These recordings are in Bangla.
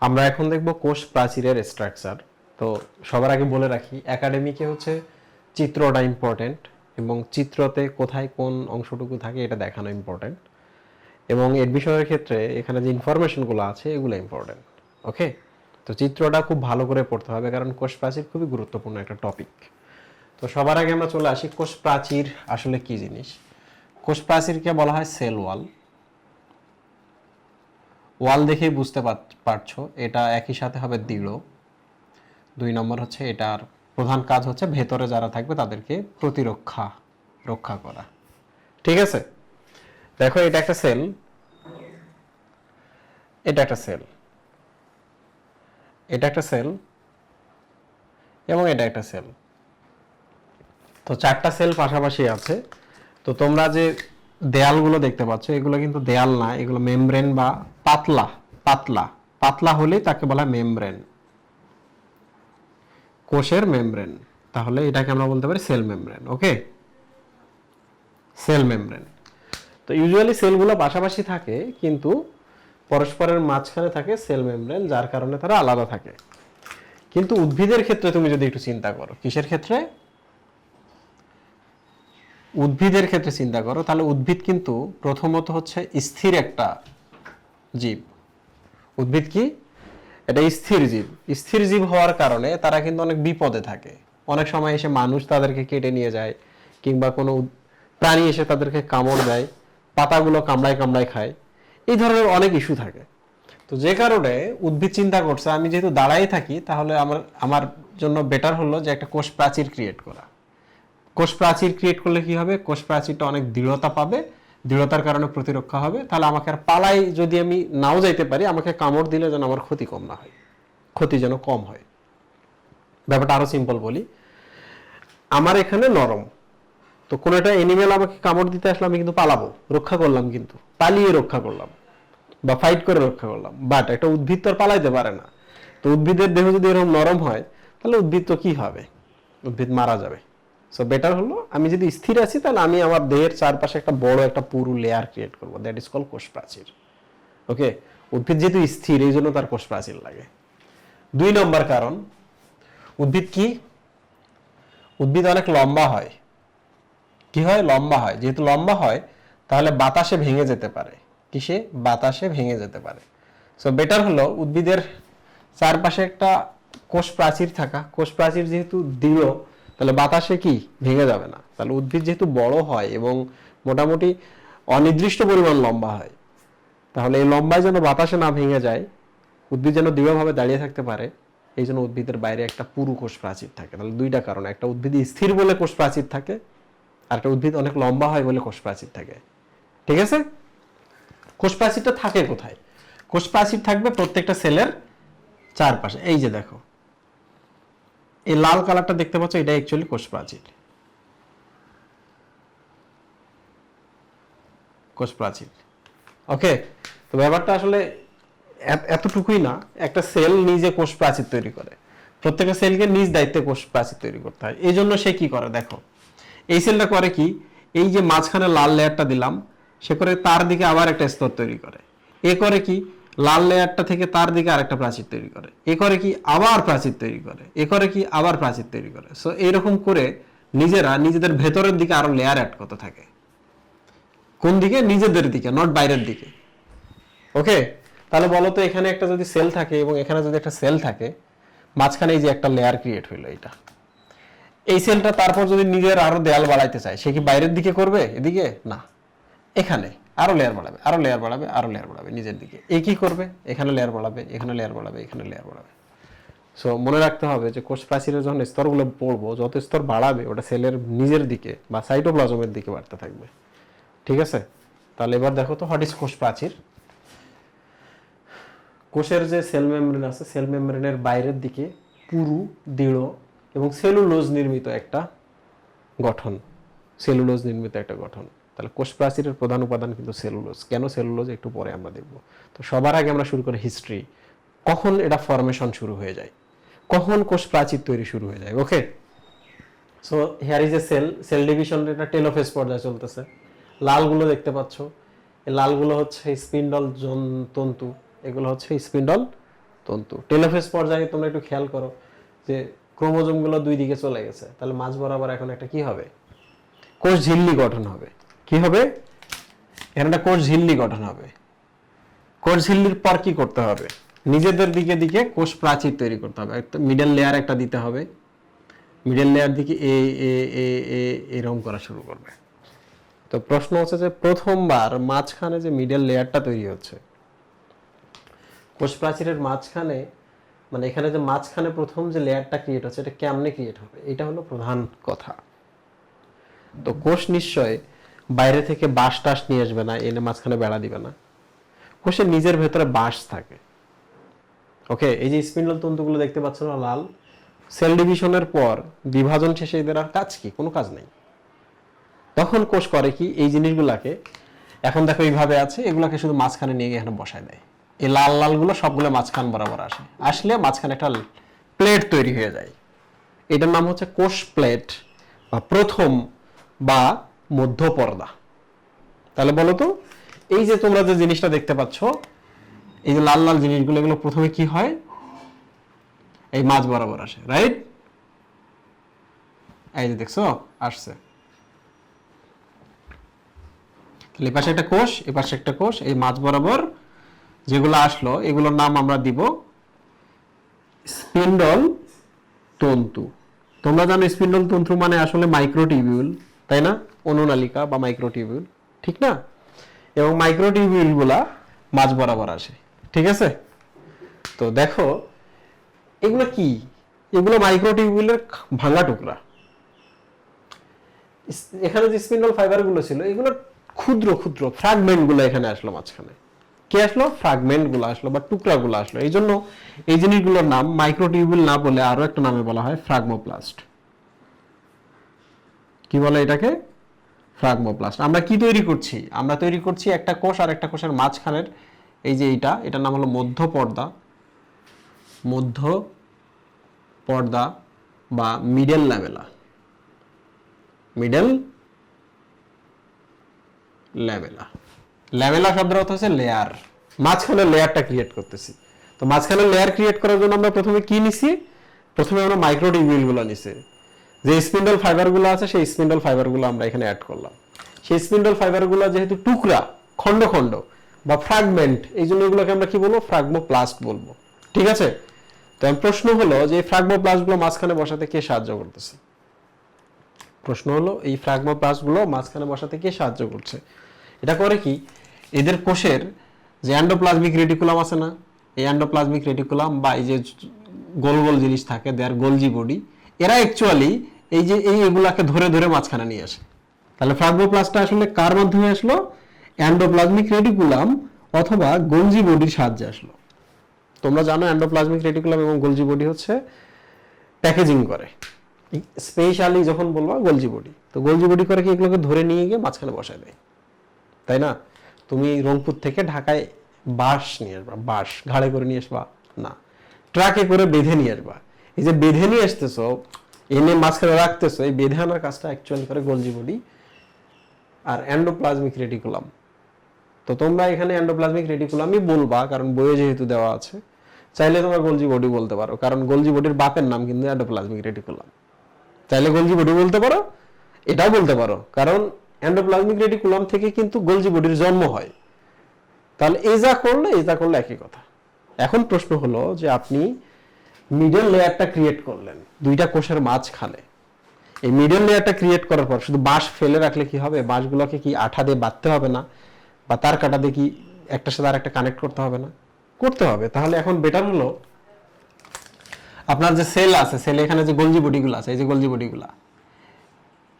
আমরা এখন দেখব কোষ প্রাচীরের স্ট্রাকচার তো সবার আগে বলে রাখি একাডেমিকে হচ্ছে চিত্রটা ইম্পর্টেন্ট এবং চিত্রতে কোথায় কোন অংশটুকু থাকে এটা দেখানো ইম্পর্টেন্ট এবং এডমিশনের ক্ষেত্রে এখানে যে ইনফরমেশনগুলো আছে, এগুলো ইম্পর্টেন্ট ওকে তো চিত্রটা খুব ভালো করে পড়তে হবে কারণ কোষ প্রাচীর খুবই গুরুত্বপূর্ণ একটা টপিক তো সবার আগে আমরা চলে আসি কোষ প্রাচীর আসলে কি জিনিস। কোষ প্রাচীরকে বলা হয় সেল ওয়াল ওয়াল দেখেই বুঝতে পার- পারছ, এটা একই সাথে হবে দৃঢ়। দুই নম্বর হচ্ছে এটার প্রধান কাজ হচ্ছে ভেতরে যারা থাকবে তাদেরকে প্রতিরক্ষা, রক্ষা করা। ঠিক আছে? দেখো, এটা একটা সেল। এটা একটা সেল। এটা একটা সেল এবং এটা একটা সেল। তো চারটা সেল পাশাপাশি আছে। তো তোমরা যে দেয়ালগুলো দেখতে পাচ্ছ, এগুলো কিন্তু দেয়াল না, এগুলো মেমব্রেন বা পাতলা পাতলা। পাতলা হলেই তাকে বলা মেমব্রেন। কোষের মেমব্রেন। তাহলে এটাকে আমরা বলতে পারি cell membrane, okay? Cell membrane. তো ইউজুয়ালি সেলগুলো পাশাপাশি থাকে, কিন্তু পরস্পরের মাঝখানে থাকে সেল মেমব্রেন, যার কারণে তারা আলাদা থাকে। কিন্তু উদ্ভিদের ক্ষেত্রে তুমি যদি একটু চিন্তা করো, কিসের ক্ষেত্রে? উদ্ভিদের ক্ষেত্রে চিন্তা করো, তাহলে উদ্ভিদ কিন্তু প্রথমত হচ্ছে স্থির একটা জীব। উদ্ভিদ কি? এটা স্থির জীব। স্থির জীব হওয়ার কারণে তারা কিন্তু অনেক বিপদে থাকে। অনেক সময় এসে মানুষ তাদেরকে কেটে নিয়ে যায় কিংবা কোনো প্রাণী এসে তাদেরকে কামড় দেয়, পাতাগুলো কামড়ায় কামড়ায় খায়। এই ধরনের অনেক ইস্যু থাকে। তো যে কারণে উদ্ভিদ চিন্তা করছে, আমি যেহেতু দাঁড়াই থাকি, তাহলে আমার আমার জন্য বেটার হলো যে একটা কোষ প্রাচীর ক্রিয়েট করা। কোষ প্রাচীর ক্রিয়েট করলে কি হবে? কোষ প্রাচীরটা অনেক দৃঢ়তা পাবে দৃঢ়তার কারণে প্রতিরক্ষা হবে, তাহলে আমাকে আর পালাই যদি আমি নাও যাইতে পারি, আমাকে কামড় দিলে যেন আমার ক্ষতি কম না হয়, ক্ষতি যেন কম হয়। ব্যাপারটা আরও সিম্পল বলি। আমার এখানে নরম, তো কোনো একটা এনিমেল আমাকে কামড় দিতে আসলে আমি কিন্তু পালাবো, রক্ষা করলাম কিন্তু, পালিয়ে রক্ষা করলাম, বা ফাইট করে রক্ষা করলাম বাট একটা উদ্ভিদ তো আর পালাইতে পারে না। তো উদ্ভিদের দেহ যদি এরকম নরম হয়, তাহলে উদ্ভিদ তো কি হবে? উদ্ভিদ মারা যাবে। সো বেটার হলো, আমি যদি স্থির আছি, তাহলে আমি আমার দেহের চারপাশে একটা বড় একটা পুরু লেয়ার ক্রিয়েট করব দ্যাট ইজ কল কোষ প্রাচীর ওকে উদ্ভিদ যেহেতু স্থির, এই জন্য তার কোষ প্রাচীর লাগে। দুই নম্বর কারণ, উদ্ভিদ কি? উদ্ভিদ অনেক লম্বা হয়। কি হয়? লম্বা হয়। যেহেতু লম্বা হয়, তাহলে বাতাসে ভেঙে যেতে পারে। কিসে? বাতাসে ভেঙে যেতে পারে। সো বেটার হলো, উদ্ভিদের চারপাশে একটা কোষ প্রাচীর থাকা। কোষ প্রাচীর যেহেতু দৃঢ় তাহলে বাতাসে কি? ভেঙে যাবে না। তাহলে উদ্ভিদ যেহেতু বড় হয় এবং মোটামুটি অনির্দিষ্ট পরিমাণ লম্বা হয়, তাহলে এই লম্বায় যেন বাতাসে না ভেঙে যায়, উদ্ভিদ যেন দৃঢ়ভাবে দাঁড়িয়ে থাকতে পারে, এই জন্য উদ্ভিদের বাইরে একটা পুরু কোষ প্রাচীর থাকে। তাহলে দুইটা কারণ, একটা উদ্ভিদ স্থির বলে কোষ প্রাচীর থাকে, আর একটা উদ্ভিদ অনেক লম্বা হয় বলে কোষ প্রাচীর থাকে। ঠিক আছে? কোষ প্রাচীরটা থাকে কোথায়? কোষ প্রাচীর থাকবে প্রত্যেকটা সেলের চারপাশে। এই যে দেখো এই লাল কালারটা দেখতে পাচ্ছ এটা অ্যাকচুয়ালি কোষ প্রাচীর কোষ প্রাচীর ওকে তো ব্যাপারটা আসলে এতটুকুই না, একটা সেল নিজে কোষ প্রাচীর তৈরি করে। প্রত্যেকটা সেলকে নিজ দায়িত্বে কোষ প্রাচীর তৈরি করতে হয়। এই জন্য সে কি করে, দেখো? এই সেলটা করে কি? এই যে মাঝখানে লাল লেয়ারটা দিলাম, সে করে তার দিকে আবার একটা স্তর তৈরি করে। এ করে কি? লাল লেয়ারটা থেকে তার দিকে আরেকটা প্রাচীর তৈরি করে। এ করে কি আবার প্রাচীর তৈরি করে, এ করে কি আবার প্রাচীর তৈরি করে। সো এইরকম করে নিজেরা নিজেদের ভেতরের দিকে আরও লেয়ার অ্যাড করতে থাকে। কোন দিকে? নিজেদের দিকে নট বাইরের দিকে। ওকে তাহলে বলো তো এখানে একটা যদি সেল থাকে এবং এখানে যদি একটা সেল থাকে, মাঝখানে এই যে একটা লেয়ার ক্রিয়েট হইল এটা এই সেলটা তারপর যদি নিজের আরও দেয়াল বাড়াইতে চায়, সে কি বাইরের দিকে করবে? এদিকে? না। এখানে। আরও লেয়ার বাড়াবে, আরও লেয়ার বাড়াবে, আরও লেয়ার বাড়াবে নিজের দিকে। এ কি করবে? এখানে লেয়ার বাড়াবে, এখানে লেয়ার বাড়াবে, এখানে লেয়ার বাড়াবে। সো মনে রাখতে হবে যে কোষ প্রাচীরের যখন স্তরগুলো পড়ব, যত স্তর বাড়াবে, ওটা সেলের নিজের দিকে বা সাইটোপ্লাজমের দিকে বাড়তে থাকবে। ঠিক আছে? তাহলে এবার দেখো তো হোয়াট ইজ কোষ প্রাচীর? কোষের যে সেল মেমব্রেন আছে সেল মেমব্রেনের বাইরের দিকে পুরু, দৃঢ় এবং সেলুলোজ নির্মিত একটা গঠন। সেলুলোজ নির্মিত একটা গঠন। তাহলে কোষ প্রাচীরের প্রধান উপাদান কিন্তু সেলুলোজ। কেন সেলুলোজ? একটু পরে আমরা দেখব। তো সবার আগে আমরা শুরু করি হিস্ট্রি। কখন এটা ফরমেশন শুরু হয়ে যায়? কখন কোষ প্রাচীর তৈরি শুরু হয়ে যায়? Okay so here is a cell cell division এটা টেলোফেজ পর্যায়ে চলতেছে। লালগুলো দেখতে পাচ্ছ। এই লালগুলো হচ্ছে স্পিন্ডল তন্তু। এগুলো হচ্ছে স্পিন্ডল তন্তু। টেলোফেস পর্যায়ে তোমরা একটু খেয়াল করো যে ক্রোমোজোমগুলো দুই দিকে চলে গেছে। তাহলে মাঝ বরাবর এখন একটা কি হবে? কোষ ঝিল্লি গঠন হবে। কি হবে? এখানে একটা কোষ ঝিল্লি গঠন হবে। কোষ ঝিল্লির পর কি করতে হবে? নিজেদের দিকে দিকে কোষ প্রাচীর তৈরি করতে হবে। একটা মিডল লেয়ার একটা দিতে হবে। মিডল লেয়ার দিকে এ এ এ এ এরকম করা শুরু করবে। তো প্রশ্ন হচ্ছে যে প্রথমবার মাঝখানে যে মিডল লেয়ারটা তৈরি হচ্ছে, কোষ প্রাচীরের মাঝখানে মানে এখানে যে মাঝখানে প্রথম যে লেয়ারটা ক্রিয়েট হচ্ছে, এটা কেমনে ক্রিয়েট হবে? এটা হলো প্রধান কথা। তো কোষ নিশ্চয় বাইরে থেকে বাঁশ টাস নিয়ে আসবে না, এনে মাঝখানে বেড়া দিবে না। কোষের নিজের ভেতরে বাঁশ থাকে। ওকে, এই যে স্পিন্ডল তন্তুগুলো দেখতে পাচ্ছ না, লাল? সেল ডিভিশনের পর বিভাজন শেষে এদের আর কাজ কি? কোনো কাজ নেই। তখন কোষ করে কি? এই জিনিসগুলাকে, এখন দেখো এইভাবে আছে, এগুলাকে শুধু মাঝখানে নিয়ে গিয়ে এখানে বসায় দেয়। এই লাল লালগুলো সবগুলো মাঝখান বরাবর আসে। আসলে মাঝখানে একটা প্লেট তৈরি হয়ে যায়। এটার নাম হচ্ছে কোষ প্লেট বা প্রথম বা মধ্য পর্দা তাহলে বলো তো, এই যে তোমরা যে জিনিসটা দেখতে পাচ্ছ, এই যে লাল লাল জিনিসগুলো, এগুলো প্রথমে কি হয়? এই মাঝ বরাবর আসে রাইট এই যে দেখছ, আসছে। তাহলে এপাশে একটা কোষ, এপাশে একটা কোষ, এই মাঝ বরাবর যেগুলো আসলো, এগুলোর নাম আমরা দিব স্পিন্ডল তন্তু। তোমরা জানো স্পিন্ডল তন্তু মানে আসলে মাইক্রোটিবিউল তাই না? অনুনালিকা বা মাইক্রোটিবিউল ঠিক না? এবং মাইক্রোটিবিউলগুলা মাঝ বরাবর আসে, ঠিক আছে? তো দেখো, এগুলো কি? এগুলো মাইক্রোটিবিউলের ভাঙা টুকরা। এখানে যে স্পিন্ডল ফাইবারগুলো ছিল এগুলো ক্ষুদ্র ক্ষুদ্র ফ্র্যাগমেন্টগুলো এখানে আসলো মাঝখানে। কে আসলো? ফ্র্যাগমেন্টগুলো আসলো বা টুকরা গুলো আসলো। এই জন্য এই জিনিসগুলোর নাম মাইক্রোটিউবুল না বলে আরও একটা নামে বলা হয় ফ্রাগমোপ্লাস্ট কি বলে এটাকে? ফ্রাগমোপ্লাস্ট আমরা কি তৈরি করছি? আমরা তৈরি করছি একটা কোষ আর একটা কোষের মাঝখানের এই যে এইটা, এটার নাম হলো মধ্য পর্দা। মধ্য পর্দা বা middle lamella middle lamella lamella শব্দের অর্থ হচ্ছে লেয়ার মাঝখানে লেয়ারটা ক্রিয়েট করতেছি। তো মাঝখানে লেয়ার ক্রিয়েট করার জন্য আমরা প্রথমে কি নিছি? প্রথমে আমরা মাইক্রোটিবিউলগুলো নিছি। যে স্পিন্ডল ফাইবারগুলো আছে, সেই স্পিন্ডল ফাইবারগুলো আমরা এখানে অ্যাড করলাম। সেই স্পিন্ডল ফাইবারগুলো যেহেতু টুকরা খন্ড খন্ড বা ফ্র্যাগমেন্ট এই জন্য এগুলোকে আমরা কি বলব? ফ্রাগমোপ্লাস্ট বলব। ঠিক আছে? তো প্রশ্ন হলো যে এই ফ্রাগমোপ্লাস্টগুলো মাঝখানে বসাতে কে সাহায্য করতেছে? প্রশ্ন হলো, এই ফ্রাগমোপ্লাস্টগুলো মাঝখানে বসাতে কে সাহায্য করছে? এটা করে কি? এদের কোষের যে অ্যান্ডোপ্লাজমিক রেটিকুলাম আছে না, এই অ্যান্ডোপ্লাজমিক রেটিকুলাম বা এই যে গোল গোল জিনিস থাকে দেয়ার গোলজি বডি এরা অ্যাকচুয়ালি এই যে, এই এগুলাকে ধরে ধরে মাঝখানে নিয়ে আসে। তাহলে ফ্রাগমোপ্লাস্টটা আসলে কার মাধ্যমে আসলো? অ্যান্ডোপ্লাজমিক রেটিকুলাম অথবা গোলজি বডির সাহায্যে আসলো। তোমরা জানো অ্যান্ডোপ্লাজমিক রেটিকুলাম এবং গোলজি বডি হচ্ছে প্যাকেজিং করে। স্পেশালি যখন বলবা গোলজি বডি তো গোলজি বডি করে কি এগুলোকে ধরে নিয়ে গিয়ে মাঝখানে বসায় দেয়। তাই না? তুমি রংপুর থেকে ঢাকায় বাস নিয়ে আসবা বাস ঘাড়ে করে নিয়ে আসবা, না, ট্রাকে করে বেঁধে নিয়ে আসবা। এই যে বেঁধে নিয়ে আসতেছো, এনে মাঝখানে রাখতেছো, এই বেঁধে আনার কাজটা অ্যাকচুয়ালি করে গোলজি বডি আর অ্যান্ডোপ্লাজমিক রেটিকুলাম তো তোমরা এখানে অ্যান্ডোপ্লাজমিক রেটিকুলামই বলবা, কারণ বইয়ে যেহেতু দেওয়া আছে, চাইলে তোমরা গোলজি বডি বলতে পারো, কারণ গোলজি বডির বাপের নাম কিন্তু অ্যান্ডোপ্লাজমিক রেটিকুলাম চাইলে গোলজি বডি বলতে পারো, এটাও বলতে পারো, কারণ অ্যান্ডোপ্লাজমিক রেটিকুলাম থেকে কিন্তু গোলজি বডির জন্ম হয়। তাহলে যা করলে যা করলে একই কথা। এখন প্রশ্ন হলো যে আপনি মিডল লেয়ারটা ক্রিয়েট করলেন। দুইটা কোষের মাঝখানে। এই মিডল লেয়ারটা ক্রিয়েট করার পর শুধু বাঁশ ফেলে রাখলে কি হবে? বাঁশগুলোকে কি আঠা দিয়ে বাঁধতে হবে না? বা তার কাটা দিয়ে কি একটার সাথে আর একটা কানেক্ট করতে হবে না? করতে হবে। তাহলে এখন বেটার হলো, আপনার যে সেল আছে সেলে এখানে যে গলজি বডিগুলো আছে, এই যে গলজি বডিগুলা,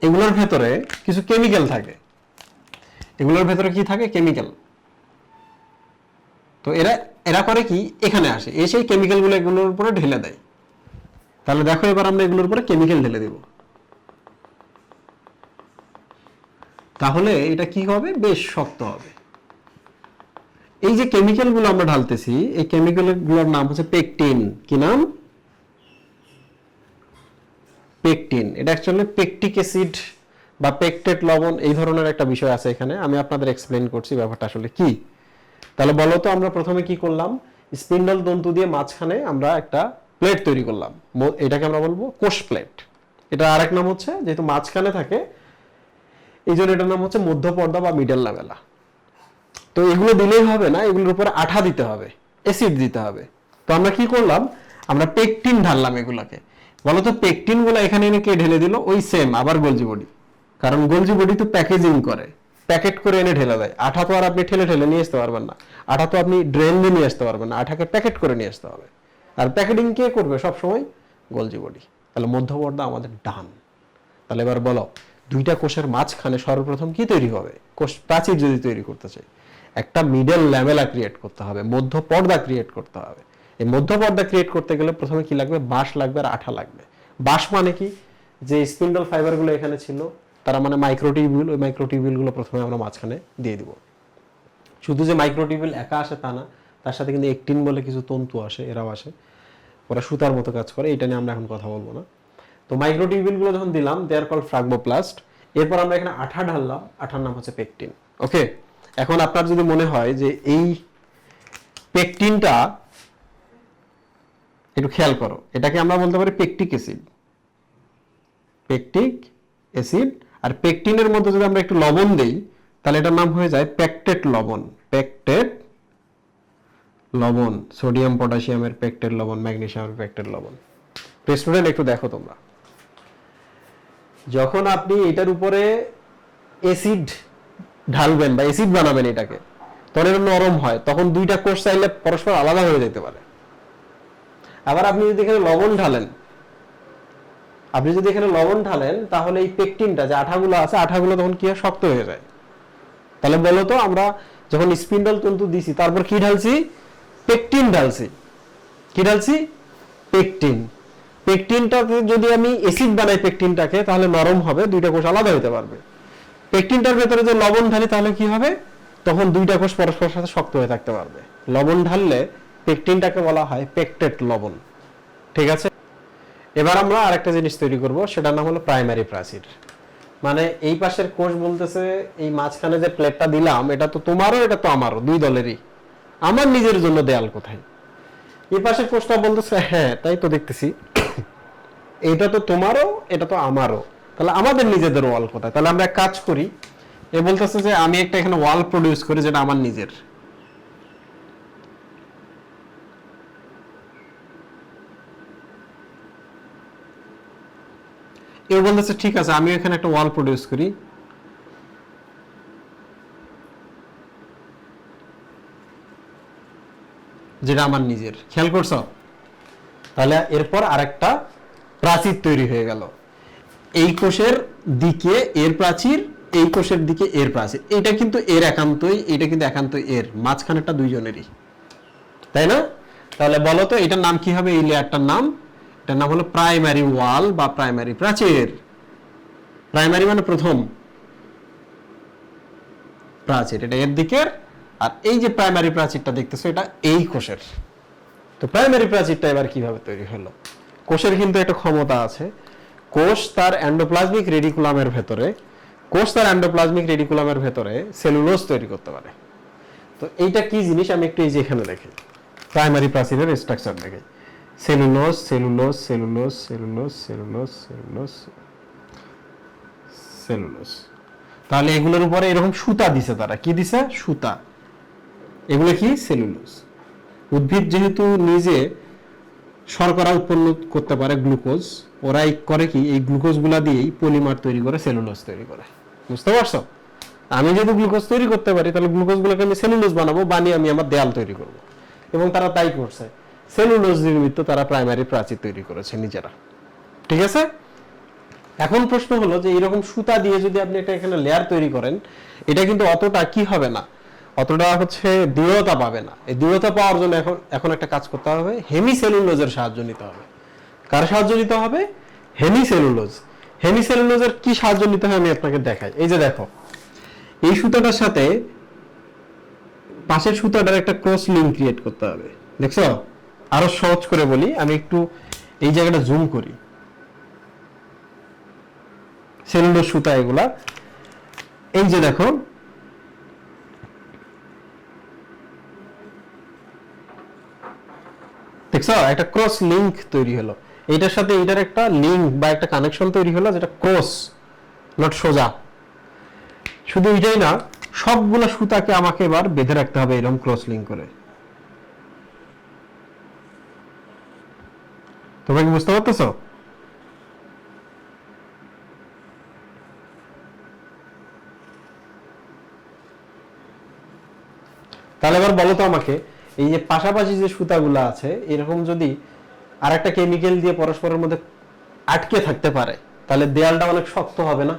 এগুলোর ভেতরে কিছু কেমিক্যাল থাকে। এগুলোর ভেতরে কি থাকে? কেমিক্যাল তো এরা এরা করে কি? এখানে আসে। এসে এই কেমিক্যালগুলো এগুলোর উপরে ঢেলে দেয়। তাহলে দেখো এবার আমরা এগুলোর উপরে কেমিক্যাল ঢেলে দেব। তাহলে এটা কি হবে? বেশ শক্ত হবে। এই যে কেমিক্যালগুলো আমরা ঢালতেছি, এই কেমিক্যালগুলোর নাম হচ্ছে পেকটিন কি নাম? পেকটিন এটা অ্যাকচুয়ালি পেকটিক অ্যাসিড বা পেকটেট লবণ এই ধরনের একটা বিষয় আছে এখানে। আমি আপনাদের এক্সপ্লেন করছি ব্যাপারটা আসলে কি। তাহলে বলো তো, আমরা প্রথমে কি করলাম? স্পিন্ডল তন্তু দিয়ে মাঝখানে আমরা একটা প্লেট তৈরি করলাম। এটাকে আমরা বলব কোষ প্লেট এটা আরেক নাম হচ্ছে, যেহেতু মাঝখানে থাকে এই জন্য এটার নাম হচ্ছে মধ্য পর্দা বা মিডল লেভেলা তো এগুলো দিলেই হবে না, এগুলোর উপরে আঠা দিতে হবে অ্যাসিড দিতে হবে। তো আমরা কি করলাম? আমরা পেকটিন ঢাললাম এগুলোকে। বলো তো পেকটিনগুলো এখানে এনে কে ঢেলে দিল? ওই সেম আবার গোলজি বডি। কারণ গোলজি বডি তো প্যাকেজিং করে। প্যাকেট করে এনে ঢেলে দেয়। আঠা তো আর আপনি ঠেলে ঠেলে নিয়ে আসতে পারবেন না। আঠা তো আপনি ড্রেন দিয়ে নিয়ে আসতে পারবেন না। আঠাকে প্যাকেট করে নিয়ে আসতে হবে। আর প্যাকেটিং কে করবে? সব সময় গোলজি বডি। তাহলে মধ্যপর্দা আমাদের ডান। তাহলে এবার বলো, দুইটা কোষের মাঝখানে সর্বপ্রথম কি তৈরি হবে? কোষ প্রাচীর যদি তৈরি করতে চাই, একটা মিডল ল্যামেলা ক্রিয়েট করতে হবে মধ্য পর্দা ক্রিয়েট করতে হবে। এই মধ্য পর্দা ক্রিয়েট করতে গেলে প্রথমে কি লাগবে? বাঁশ লাগবে আর আঠা লাগবে। বাঁশ মানে কি? যে স্পিন্ডল ফাইবারগুলো এখানে ছিল তারা মানে মাইক্রোটিবিউল ওই মাইক্রোটিবিউলগুলো প্রথমে আমরা মাঝখানে দিয়ে দিব। শুধু যে মাইক্রোটিবিউল একা আসে তা না, তার সাথে কিন্তু একটিন বলে কিছু তন্তু আসে, এরাও আসে। ওরা সুতার মতো কাজ করে, এটা নিয়ে আমরা এখন কথা বলব না। তো মাইক্রোটিবিউলগুলো যখন দিলাম দেয়ার কল ফ্রাগমোপ্লাস্ট এরপর আমরা এখানে আঠা ঢাললাম, আঠার নাম হচ্ছে পেকটিন ওকে এখন আপনার যদি মনে হয় যে এই পেকটিনটা একটু খেয়াল করো। এটাকে আমরা বলতে পারি পেকটিক অ্যাসিড পেকটিক অ্যাসিড আর পেকটিনের মধ্যে যদি আমরা একটু লবণ দেই, তাহলে এটার নাম হয়ে যায় প্যাকটেট লবণ। প্যাকটেট লবণ সোডিয়াম পটাশিয়ামের পেকটেট লবণ ম্যাগনেশিয়ামের পেকটেট লবণ। স্টুডেন্ট একটু দেখো তোমরা। যখন আপনি এটার উপরে অ্যাসিড ঢালবেন বা অ্যাসিড বানাবেন এটাকে, তখন এটা নরম হয়, তখন দুইটা কোষ চাইলে পরস্পর আলাদা হয়ে যেতে পারে। আবার আপনি যদি এখানে লবণ ঢালেন আপনি যদি এখানে লবণ ঢালেন, তাহলে এই পেকটিনটা যে আঠাগুলো আছে, আঠাগুলো তখন কি শক্ত হয়ে যায়? তাহলে বলো তো, আমরা যখন স্পিন্ডল তন্তু দিছি, তারপর কি ঢালছি? পেকটিন ঢালছি। কি ঢালছি? পেকটিন পেকটিনটাতে যদি আমি অ্যাসিড বানাই পেকটিনটাকে তাহলে নরম হবে, দুইটা কোষ আলাদা হতে পারবে। পেকটিনটার ভেতরে যে লবণ ঢালি, তাহলে কি হবে? তখন দুইটা কোষ পরস্পরের সাথে শক্ত হয়ে থাকতে পারবে। লবণ ঢাললে পেকটিনটাকে বলা হয় পেকটেট লবণ। ঠিক আছে? এবার আমরা আরেকটা জিনিস তৈরি করব, সেটার নাম হলো প্রাইমারি প্রাচীর মানে এই পাশের কোষ বলতেছে, এই মাঝখানে যে প্লেটটা দিলাম, এটা তো তোমারও, এটা তো আমারও, দুই দলেরই। আমার নিজের জন্য দেয়াল কোথায়? এই পাশের কোষটা বলতেছে হ্যাঁ তাই তো দেখতেছি। এটা তো তোমারও, এটা তো আমারও। তাহলে আমাদের নিজেদের ওয়াল কোথায়? তাহলে আমরা কাজ করি, এ বলতেছে যে, আমি একটা এখানে ওয়াল প্রডিউস করি যেটা আমার নিজের। এও বলতেছে, ঠিক আছে আমি এখানে একটা ওয়াল প্রডিউস করি। যেটা আমার নিজের। খেয়াল করছ? তাহলে এরপর আরেকটা প্রাচীর তৈরি হয়ে গেল। এই কোষের দিকে এর প্রাচীর, এই কোষের দিকে এর প্রাচীর। এটা কিন্তু এর একান্তই, এটা কিন্তু একান্তই এর। মাঝখানেরটা দুইজনেরই। তাই না? তাহলে বলো তো, এটার নাম কি হবে? এই লেয়ারটার নাম এটার নাম হলো প্রাইমারি ওয়াল বা প্রাইমারি প্রাচীর। প্রাইমারি মানে প্রথম প্রাচীর, এটা এর দিকের। আর এই যে প্রাইমারি প্রাচীরটা দেখতেছো, এটা এই কোষের। তো প্রাইমারি প্রাচীরটা এবার কীভাবে তৈরি হলো? কোষের কিন্তু একটা ক্ষমতা আছে। কোষ তার এন্ডোপ্লাজমিক রেডিকুলামের ভেতরে, কোষ তার এন্ডোপ্লাজমিক রেডিকুলামের ভেতরে সেলুলোজ তৈরি করতে পারে। তো এইটা কি জিনিস? আমি একটু এই যে এখানে দেখি। প্রাইমারি প্রাচীরের স্ট্রাকচার দেখি। Cellulose cellulose cellulose cellulose cellulose cellulose cellulose তাহলে এগুলোর উপরে এরকম সুতা দিছে তারা। কি দিছে? সুতা। এগুলো কি? সেলুলোজ উদ্ভিদ যেহেতু নিজে শর্করা উৎপন্ন করতে পারে গ্লুকোজ ওরা করে কি? এই গ্লুকোজগুলা দিয়েই পলিমার তৈরি করে সেলুলোজ তৈরি করে। বুঝতে পারছ? আমি যদি গ্লুকোজ তৈরি করতে পারি, তাহলে গ্লুকোজ গুলোকে আমি সেলুলোজ বানাবো, বানিয়ে আমি আমার দেয়াল তৈরি করব। এবং তারা তাই করছে। সেলুলোজ নির্মিত তারা প্রাইমারি প্রাচীর তৈরি করেছে নিজেরা। ঠিক আছে? এখন প্রশ্ন হলো যে এরকম সুতা দিয়ে যদি আপনি একটা এখানে লেয়ার তৈরি করেন, এটা কিন্তু অতটা কি হবে না? অতটা হচ্ছে দৃঢ়তা পাবে না। এই দৃঢ়তা পাওয়ার জন্য এখন এখন একটা কাজ করতে হবে হেমিসেলুলোজের সাহায্য নিতে হবে। কার সাহায্য নিতে হবে? হেমিসেলুলোজ হেমিসেলুলোজের কি সাহায্য নিতে হয় আমি আপনাকে দেখাই। এই যে দেখো, এই সুতাটার সাথে পাশের সুতাটার একটা ক্রস লিঙ্ক ক্রিয়েট করতে হবে। দেখছ? আরও সহজ করে বলি, আমি একটু এই জায়গাটা জুম করি। সেলুলোজ সুতা এগুলা। এই যে দেখো, দেখছ? একটা ক্রস লিংক তৈরি হলো। এইটার সাথে এইটার একটা লিংক বা একটা কানেকশন তৈরি হলো যেটা ক্রস নট সোজা। শুধু এটাই না, সবগুলো সুতাকে আমাকে এবার বেঁধে রাখতে হবে এরকম ক্রস লিংক করে। তোমরা কি বুঝতে পারতেছো তাহলে এবার বলো তো আমাকে এই যে পাশাপাশি যে সুতাগুলো আছে এরকম যদি আর একটা কেমিক্যাল দিয়ে পরস্পরের মধ্যে আটকে থাকতে পারে তাহলে দেয়ালটা অনেক শক্ত হবে না?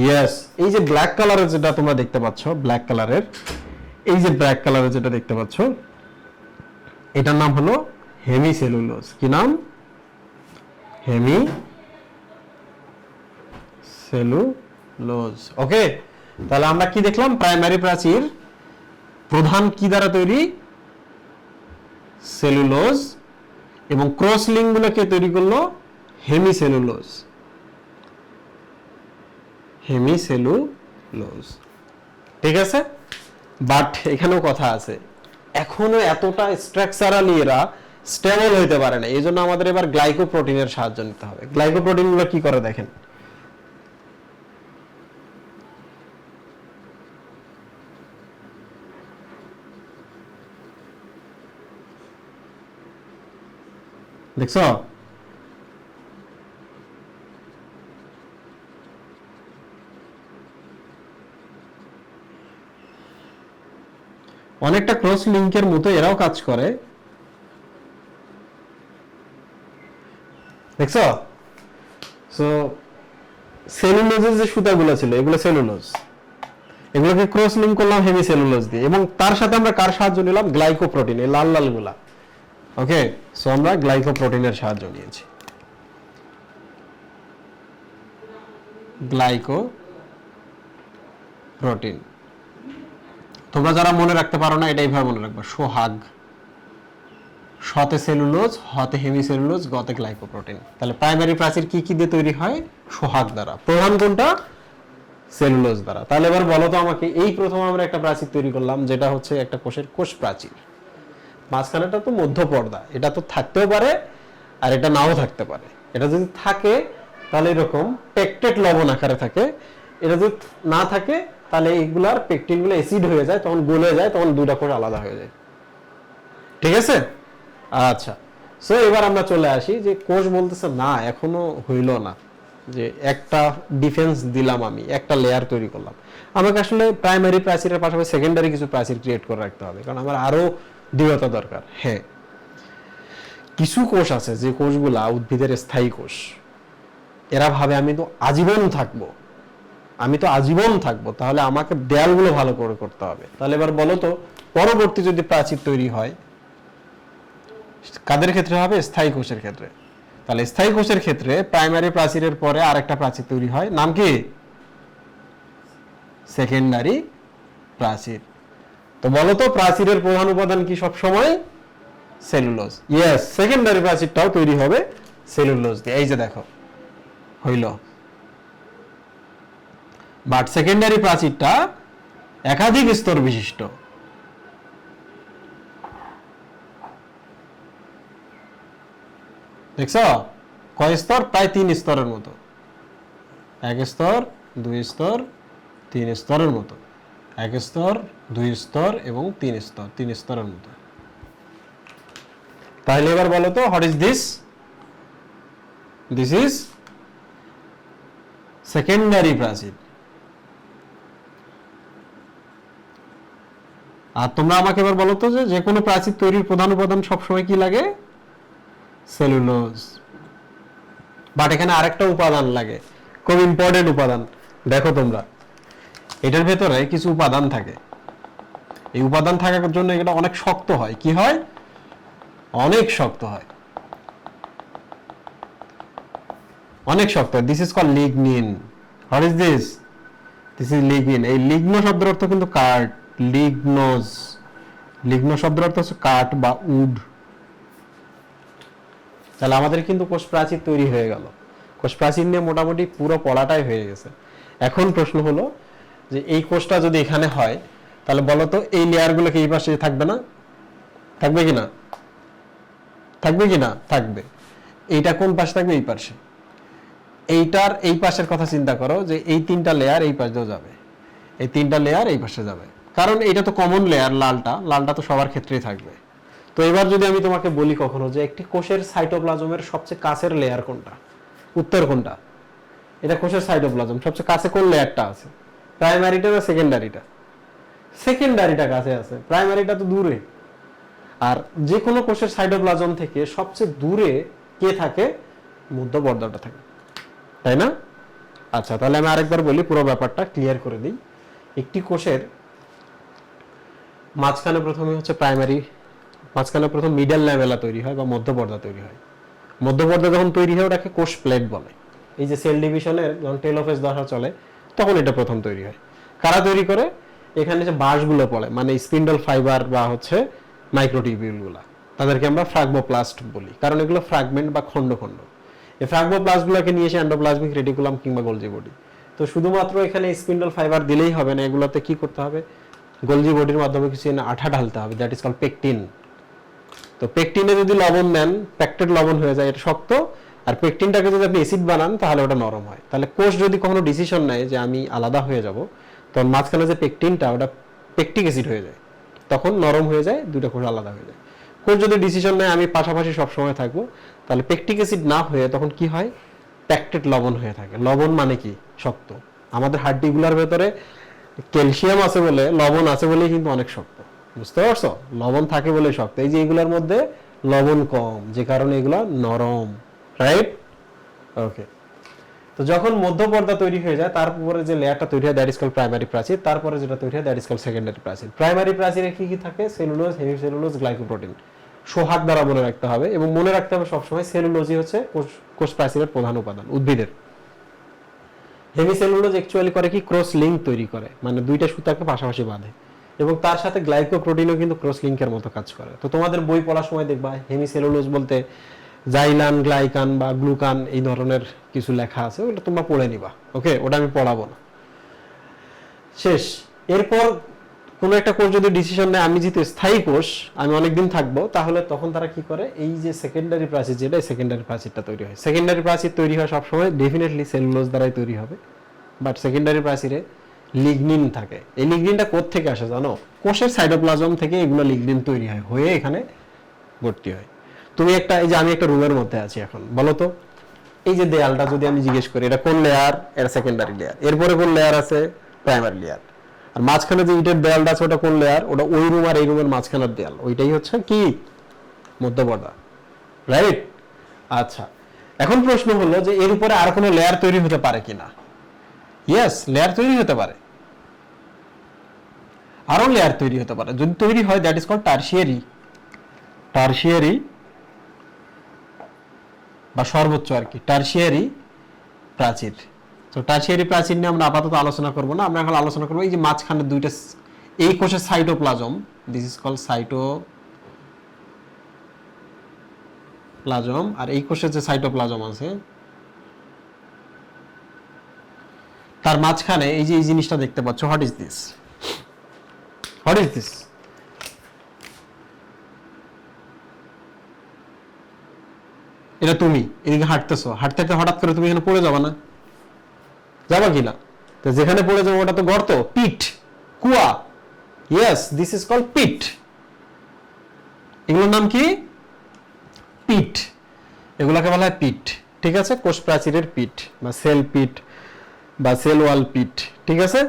ইয়েস এই যে ব্ল্যাক কালারের যেটা তোমরা দেখতে পাচ্ছ ব্ল্যাক কালারের এই যে ব্ল্যাক কালারের যেটা দেখতে পাচ্ছ এটার নাম হলো হেমি সেলুলোজ কি নাম? হেমি সেলুলোজ ওকে তাহলে আমরা কি দেখলাম? প্রাইমারি প্রাচীর প্রধান কি দ্বারা তৈরি? সেলুলোজ এবং ক্রস লিঙ্কগুলোকে তৈরি করল? হেমিসেলুলোজ হেমিসেলুলোজ ঠিক আছে? বাট এখানেও কথা আছে। এখনও এতটা স্ট্রাকচারালি এরা স্টেবল হইতে পারে না। এই জন্য আমাদের এবার গ্লাইকোপ্রোটিনের সাহায্য নিতে হবে। গ্লাইকোপ্রোটিনগুলো কি করে দেখেন? দেখছ? অনেকটা ক্রস লিংকের মতো এরাও কাজ করে। দেখছ? সো সেলুলোজের যে সুতাগুলো ছিল, এগুলো সেলুলোজ এগুলোকে ক্রস লিংক করলাম হেমি সেলুলোজ দিয়ে এবং তার সাথে আমরা কার সাহায্য নিলাম? গ্লাইকোপ্রোটিন এই লাল লালগুলা ওকে সো আমরা গ্লাইকোপ্রোটিনের সাহায্য নিয়েছি। গ্লাইকো প্রোটিন তোমরা যারা মনে রাখতে পারো না, এটা এইভাবে মনে রাখবে। সোহাগ। শতে সেলুলোজ, হতে হেমি সেলুলোজ গতে গ্লাইকোপ্রোটিন। তাহলে প্রাইমারি প্রাচীর কি কি দিয়ে তৈরি হয়? সোহাগ দ্বারা। প্রধান কোনটা? সেলুলোজ দ্বারা। তাহলে এবার বলো তো আমাকে, এই প্রথম আমরা একটা প্রাচীর তৈরি করলাম, যেটা হচ্ছে একটা কোষের কোষ প্রাচীর। মাঝখানেটা তো মধ্য পর্দা, এটা তো থাকতেও পারে, আর এটা নাও থাকতে পারে। এটা যদি থাকে, তাহলে এরকম পেকটেড লবণ আকারে থাকে। এটা যদি না থাকে, তাহলে এইগুলার পেকটিনগুলো অ্যাসিড হয়ে যায়, তখন গলে যায়, তখন দুইটা কোষ আলাদা হয়ে যায়। ঠিক আছে? আচ্ছা। সো এবার আমরা চলে আসি যে কোষ বলতেছে, না, এখনও হইল না। যে একটা ডিফেন্স দিলাম আমি, একটা লেয়ার তৈরি করলাম। আমাকে আসলে প্রাইমারি প্রাচীরের পাশাপাশি সেকেন্ডারি কিছু প্রাচীর ক্রিয়েট করে রাখতে হবে, কারণ আমার আরও দৃঢ়তা দরকার। হ্যাঁ কিছু কোষ আছে যে কোষগুলা উদ্ভিদের স্থায়ী কোষ এরা ভাবে, আমি তো আজীবন থাকব। আমি তো আজীবন থাকব। তাহলে আমাকে দেয়ালগুলো ভালো করে করতে হবে। তাহলে এবার বলো তো, পরবর্তী যদি প্রাচীর তৈরি হয় কাদের ক্ষেত্রে হবে? স্থায়ী কোষের ক্ষেত্রে। তাহলে স্থায়ী কোষের ক্ষেত্রে প্রাইমারি প্রাচীরের পরে আরেকটা প্রাচীর তৈরি হয়। নাম কি? সেকেন্ডারি প্রাচীর তো বলতো প্রাচীরের প্রধান উপাদান কি সব সময় সেলুলোজ ইয়েস সেকেন্ডারি প্রাচীরটাও তৈরি হবে সেলুলোজ দিয়ে। এই যে দেখো, হইল। বাট সেকেন্ডারি প্রাচীরটা একাধিক স্তর বিশিষ্ট। দেখছ? কয় স্তর? প্রায় তিন স্তরের মতো। এক স্তর, দুই স্তর, তিন স্তরের মতো। এক স্তর, দুই স্তর এবং তিন স্তর, তিন স্তরের মতো। তাহলে এবার বলো তো what is this this is secondary প্রাচীর আর তোমরা আমাকে এবার বলো তো যে কোনো প্রাচীর তৈরির প্রধান উপাদান সবসময় কি লাগে? সেলুলোজ। বাট এখানে আরেকটা উপাদান লাগে, খুব ইম্পর্টেন্ট উপাদান। দেখো তোমরা, এটার ভেতরে কিছু উপাদান থাকে। এই উপাদান থাকার জন্য এটা অনেক শক্ত হয়। কি হয়? অনেক শক্ত হয়। অনেক শক্ত this is call lignin what is this this is lignin এই লিগ্নো শব্দের অর্থ কিন্তু কাঠ। লিগনোজ লিগ্নো শব্দের অর্থ হচ্ছে কাঠ বা উড। তাহলে আমাদের কিন্তু কোষ প্রাচীর তৈরি হয়ে গেল। কোষ প্রাচীর নিয়ে মোটামুটি পুরো পড়াটাই হয়ে গেছে। এখন প্রশ্ন হলো যে এই কোষটা যদি এখানে হয়, তাহলে বলো তো এই লেয়ারগুলো কি এই পাশে থাকবে না? থাকবে কি না? থাকবে কি না? থাকবে। এইটা কোন পাশে থাকবে? এই পাশে। এইটার এই পাশের কথা চিন্তা করো যে এই তিনটা লেয়ার এই পাশ যাবে। এই তিনটা লেয়ার এই পাশে যাবে। কারণ এটা তো কমন লেয়ার লালটা। লালটা তো সবার ক্ষেত্রেই থাকবে। তো এবার যদি আমি তোমাকে বলি কখনো যে একটি কোষের সাইটোপ্লাজমের সবচেয়ে কাছের লেয়ার কোনটা? উত্তর কোনটা? এটা কোষের সাইটোপ্লাজম, সবচেয়ে কাছে কোন লেয়ারটা আছে? প্রাইমারিটা না সেকেন্ডারিটা সেকেন্ডারিটা কাছে আছে প্রাইমারিটা তো দূরে। আর যে কোনো কোষের সাইটোপ্লাজম থেকে সবচেয়ে দূরে কে থাকে? মধ্য মধ্যবর্ধটা থাকে। তাই না? আচ্ছা তাহলে আমি আরেকবার বলি, পুরো ব্যাপারটা ক্লিয়ার করে দিই। একটি কোষের মাঝখানে প্রথমে হচ্ছে প্রাইমারি মাঝখানে প্রথম মিডল লেভেলা তৈরি হয় বা মধ্যপর্দা তৈরি হয়। মধ্যপর্দা যখন তৈরি হয়, ওটাকে কোষ প্লেট বলে। এই যে সেল ডিভিশনের যখন টেলোফেজ দশা চলে, তখন এটা প্রথম তৈরি হয়। কারা তৈরি করে? এখানে যে বাঁশগুলো পড়ে মানে স্পিন্ডল ফাইবার বা হচ্ছে মাইক্রোটিবিউলগুলা তাদেরকে আমরা ফ্রাগমোপ্লাস্ট বলি, কারণ এগুলো ফ্র্যাগমেন্ট বা খণ্ড খণ্ড। এই ফ্রাগমোপ্লাস্টগুলোকে নিয়ে এসে অ্যান্ডোপ্লাজমিক রেটিকুলাম কিংবা গোলজি বডি তো শুধুমাত্র এখানে স্পিন্ডল ফাইবার দিলেই হবে না, এগুলোতে কি করতে হবে? গোলজি বডির মাধ্যমে কিছু আঠা ঢালতে হবে দ্যাট ইজ কল পেকটিন তো পেকটিনে যদি লবণ নেন প্যাকটেড লবণ হয়ে যায়, এটা শক্ত। আর পেকটিনটাকে যদি আপনি অ্যাসিড বানান, তাহলে ওটা নরম হয়। তাহলে কোষ যদি কখনো ডিসিশন নেয় যে আমি আলাদা হয়ে যাব, তখন মাঝখানে যে পেকটিনটা ওটা পেকটিক অ্যাসিড হয়ে যায়। তখন নরম হয়ে যায় দুটো কোষ আলাদা হয়ে যায়। কোষ যদি ডিসিশন নেয়, আমি পাশাপাশি সবসময় থাকব, তাহলে পেকটিক অ্যাসিড না হয়ে তখন কি হয়? প্যাকটেড লবণ হয়ে থাকে। লবণ মানে কি? শক্ত। আমাদের হাড্ডিগুলোর ভেতরে ক্যালসিয়াম আছে বলে, লবণ আছে বলেই কিন্তু অনেক শক্ত। বুঝতে পারছ? লবণ থাকে বলে শক্ত। এই যে এগুলোর মধ্যে লবণ কম, যে কারণে এগুলো নরম রাইট ওকে তো যখন মধ্যপর্দা তৈরি হয়ে যায়, তারপরে যে লেয়ারটা তৈরি হয় দ্যাট ইজ কল প্রাইমারি প্রাচীর তারপরে যেটা তৈরি হয় দ্যাট ইজ কল সেকেন্ডারি প্রাচীর প্রাইমারি প্রাচীরে কি কি থাকে? সেলুলোজ হেমিসেলুলোজ গ্লাইকোপ্রোটিন সোহাগ দ্বারা মনে রাখতে হবে এবং মনে রাখতে হবে সবসময় সেলুলোজই হচ্ছে কোষ- প্রাচীরের প্রধান উপাদান, উদ্ভিদের। হেমিসেলুলোজ অ্যাকচুয়ালি করে কি? ক্রস লিঙ্ক তৈরি করে। মানে দুইটা সুতাকে পাশাপাশি বাঁধে। এবং তার সাথে গ্লাইকোপ্রোটিনও কিন্তু ক্রস লিঙ্কের মতো কাজ করে। তো তোমাদের বই পড়ার সময় দেখবা, হেমিসেলুলোজ বলতে জাইলান, গ্লাইকান বা গ্লুকান এই ধরনের কিছু লেখা আছে ওটা তোমরা পড়ে নিবা, ওকে? ওটা আমি পড়াবো না। শেষ। এরপর কোনো একটা কোর্স যদি ডিসিশন নেয়, আমি যেহেতু স্থায়ী কোর্স আমি অনেকদিন থাকব, তাহলে তখন তারা কি করে? এই যে সেকেন্ডারি প্রাচীর যেটা সেকেন্ডারি প্রাচীরটা তৈরি হয়। সেকেন্ডারি প্রাচীর তৈরি হয় সবসময় ডেফিনেটলি সেলুলোজ দ্বারাই তৈরি হবে। বাট সেকেন্ডারি প্রাচীরে লিগনিন থাকে। এই লিগনিনটা কোথ থেকে আসে জানো? কোষের সাইটোপ্লাজম থেকে এগুলো লিগনিন তৈরি হয়, হয়ে এখানে ভর্তি হয়। তুমি একটা, এই যে আমি একটা রুমের মধ্যে আছি এখন, বলো তো। এই যে দেয়ালটা যদি আমি জিজ্ঞেস করি, এটা কোন লেয়ার এটা সেকেন্ডারি লেয়ার এরপরে কোন লেয়ার আছে? প্রাইমারি লেয়ার আর মাঝখানে যে ইটের দেয়ালটা আছে, ওটা কোন লেয়ার ওটা ওই রুম আর এই রুমের মাঝখানের দেয়াল। ওইটাই হচ্ছে কি? মধ্যপর্দা রাইট আচ্ছা। এখন প্রশ্ন হলো যে এর উপরে আর কোনো লেয়ার তৈরি হতে পারে কিনা? ইয়েস লেয়ার তৈরি হতে পারে। আরও লেয়ার তৈরি হতে পারে। যদি তৈরি হয় that is call tertiary tertiary বা সর্বোচ্চ আর কি টার্সিয়ারি প্রাচীর। তো টার্সিয়ারি প্রাচীর নিয়ে আমরা আপাতত আলোচনা করব না। আমরা এখন আলোচনা করব এই যে মাঝখানে দুইটা এই কোষের cytoplasm this is call cytoplasm আর এই কোষের যে সাইটোপ্লাজম আছে, তার মাঝখানে এই যে এই জিনিসটা দেখতে পাচ্ছ what is this what is this এটা তুমি, এদিকে হাঁটতেছো। হাঁটতে হাঁটতে হঠাৎ করে তুমি এখানে পড়ে যাবে না? যাবা কি না? তো যেখানে পড়ে যাব ওটা তো গর্ত পিট কুয়া। Yes this is call pit এগুলোর নাম কি? পিট এগুলোকে বলা হয় পিট ঠিক আছে? কোষ প্রাচীরের পিট বা সেল পিট বা সেল ওয়াল পিট ঠিক আছে?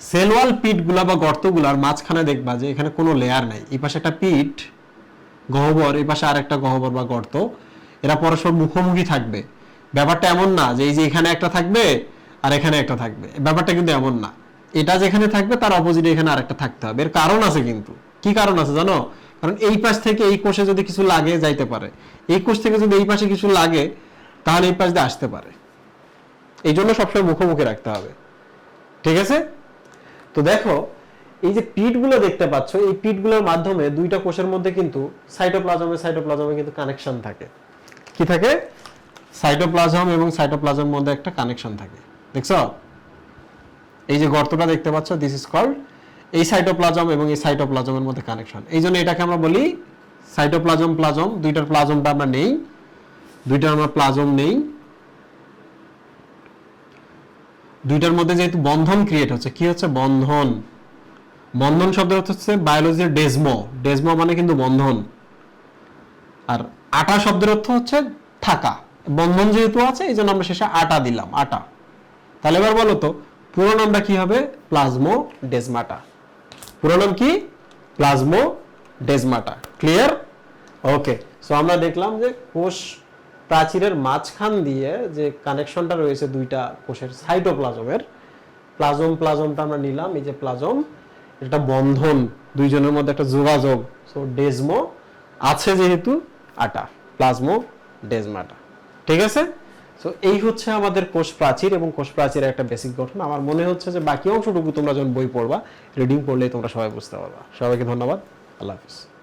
সেল ওয়াল পিটগুলা বা গর্তগুলার মাঝখানে দেখবা যে এখানে কোনো লেয়ার নাই। এই পাশে একটা পিট, গহ্বর, এই পাশে আরেকটা গহ্বর বা গর্ত। এরা পরস্পর মুখোমুখি থাকবে। ব্যাপারটা এমন না যে এই যে এখানে একটা থাকবে আর এখানে একটা থাকবে। ব্যাপারটা কিন্তু এমন না। এটা যেখানে থাকবে তার অপোজিটে এখানে আরেকটা থাকতে হবে। এর কারণ আছে কিন্তু। কি কারণ আছে জানো? কারণ এই পাশ থেকে এই কোষে যদি কিছু লাগে যাইতে পারে। এই কোষ থেকে যদি এই পাশে কিছু লাগে, তাহলে এই পাশ দিয়ে আসতে পারে। এই জন্য সবসময় মুখোমুখি রাখতে হবে। ঠিক আছে? তো দেখো, এই যে পিটগুলো দেখতে পাচ্ছ, এই পিটগুলোর মাধ্যমে দুইটা কোষের মধ্যে কিন্তু সাইটোপ্লাজমে সাইটোপ্লাজমে কিন্তু কানেকশন থাকে। কি থাকে? সাইটোপ্লাজম এবং সাইটোপ্লাজমের মধ্যে একটা কানেকশন থাকে। দেখছ? এই যে গর্তটা দেখতে পাচ্ছ দিস ইজ কল্ড এই সাইটোপ্লাজম এবং এই সাইটোপ্লাজমের মধ্যে কানেকশন এই জন্য এটাকে আমরা বলি সাইটোপ্লাজম প্লাজম দুইটার প্লাজমটা আমরা নেই, দুইটার আমরা প্লাজম নেই। দুইটার মধ্যে যেহেতু বন্ধন ক্রিয়েট হচ্ছে, কি হচ্ছে? বন্ধন। বন্ধন শব্দ হচ্ছে বায়োলজির ডেজমো ডেজমো মানে কিন্তু বন্ধন। আর আটা শব্দের অর্থ হচ্ছে থাকা। বন্ধন যেহেতু আছে এই জন্য আমরা শেষে আটা দিলাম, আটা। তাহলে এবার বলো তো, পুরো নামটা কি হবে? প্লাজমো ডেজমাটা পুরো নাম কি? প্লাজমো ডেজমাটা ক্লিয়ার ওকে সো আমরা দেখলাম যে কোষ প্রাচীরের মাঝখান দিয়ে যে কানেকশনটা রয়েছে দুইটা কোষের সাইটোপ্লাজমের প্লাজম প্লাজমটা আমরা নিলাম, এই যে প্লাজম, এটা বন্ধন, দুইজনের মধ্যে একটা যোগাযোগ। সো ডেজমো আছে যেহেতু আটা প্লাজমো ডেজমাটা ঠিক আছে? সো এই হচ্ছে আমাদের কোষ প্রাচীর এবং কোষ প্রাচীরের একটা বেসিক গঠন। আমার মনে হচ্ছে যে বাকি অংশটুকু তোমরা যখন বই পড়বা রিডিং পড়লেই তোমরা সবাই বুঝতে পারবা। সবাইকে ধন্যবাদ। আল্লাহ হাফিজ।